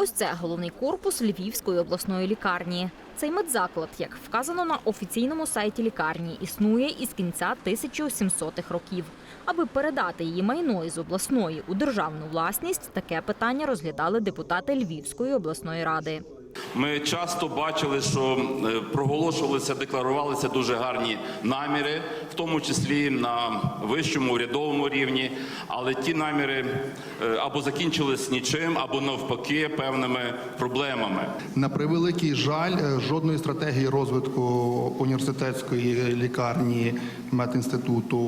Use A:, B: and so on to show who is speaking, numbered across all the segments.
A: Ось це головний корпус Львівської обласної лікарні. Цей медзаклад, як вказано на офіційному сайті лікарні, існує із кінця 1700-х років. Аби передати її майно із обласної у державну власність, таке питання розглядали депутати Львівської обласної ради.
B: Ми часто бачили, що е, проголошувалися, декларувалися дуже гарні наміри, в тому числі на вищому урядовому рівні, але ті наміри е, або закінчились нічим, або навпаки певними проблемами.
C: На превеликий жаль, е, жодної стратегії розвитку університетської лікарні медінституту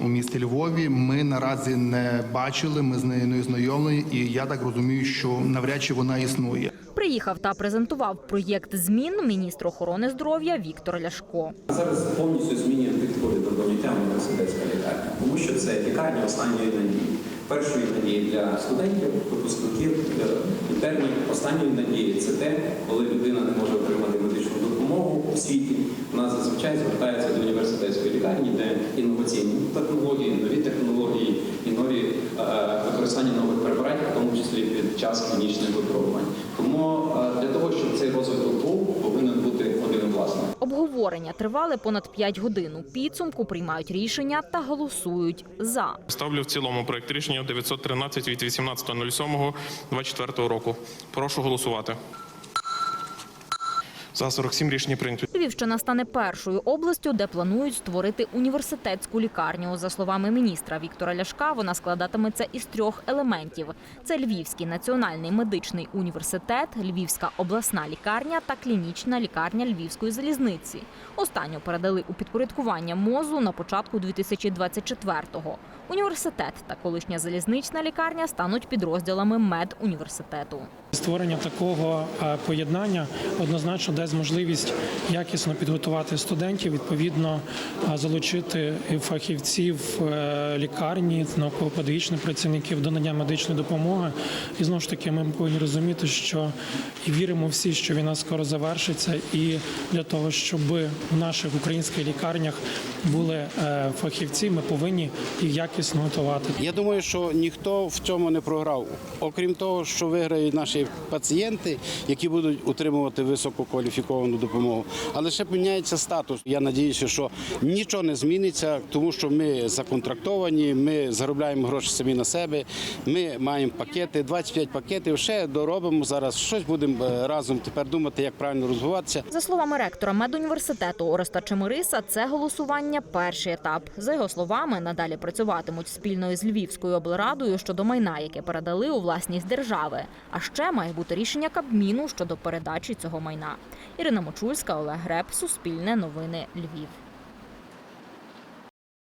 C: у місті Львові ми наразі не бачили. Ми з нею не знайомі, і я так розумію, що навряд чи вона існує.
A: Приїхав та презентував проєкт змін міністр охорони здоров'я Віктор Ляшко.
D: Зараз повністю змінюємо підходи до поняття університетська лікарня, тому що це лікарня останньої надії. Першої надії для студентів, випускників, інтернів. Останньої надії це те, коли людина не може отримати медичну допомогу у світі. Вона зазвичай звертається до університетської лікарні, де інноваційні технології, нові технології і нові е, використання нових препаратів, в тому числі під час клінічних випробувань. Тому е, для того, щоб цей розвиток був, повинен бути один власник.
A: Обговорення тривали понад 5 годин. У підсумку приймають рішення та голосують за.
E: Ставлю в цілому проект рішення 913 від 18.07.24 року. Прошу голосувати. За 47 рішення прийнято.
A: Львівщина стане першою областю, де планують створити університетську лікарню. За словами міністра Віктора Ляшка, вона складатиметься із трьох елементів: це Львівський національний медичний університет, Львівська обласна лікарня та клінічна лікарня Львівської залізниці. Останню передали у підпорядкування мозу на початку 2024-го. Університет та колишня залізнична лікарня стануть підрозділами медуніверситету.
F: Створення такого е, поєднання однозначно дасть можливість якісно підготувати студентів, відповідно е, залучити фахівців е, лікарні, науково-педагогічних працівників до надання медичної допомоги. І знову ж таки, ми повинні розуміти, що і віримо всі, що війна скоро завершиться, і для того, щоб в наших українських лікарнях були фахівці, ми повинні їх якісно готувати.
G: Я думаю, що ніхто в цьому не програв. Окрім того, що виграють наші пацієнти, які будуть отримувати висококваліфіковану допомогу, але ще міняється статус. Я надіюся, що нічого не зміниться, тому що ми законтрактовані, ми заробляємо гроші самі на себе. Ми маємо пакети, 25 пакетів. Ще доробимо зараз. Щось будемо е, разом тепер думати, як правильно розвиватися.
A: За словами ректора медуніверситету Ореста Чемириса, це голосування перший етап. За його словами, надалі працюватимуть спільно із Львівською облрадою щодо майна, яке передали у власність держави. А ще має бути рішення Кабміну щодо передачі цього майна. Ірина Мочульська, Олег Греб, Суспільне новини Львів.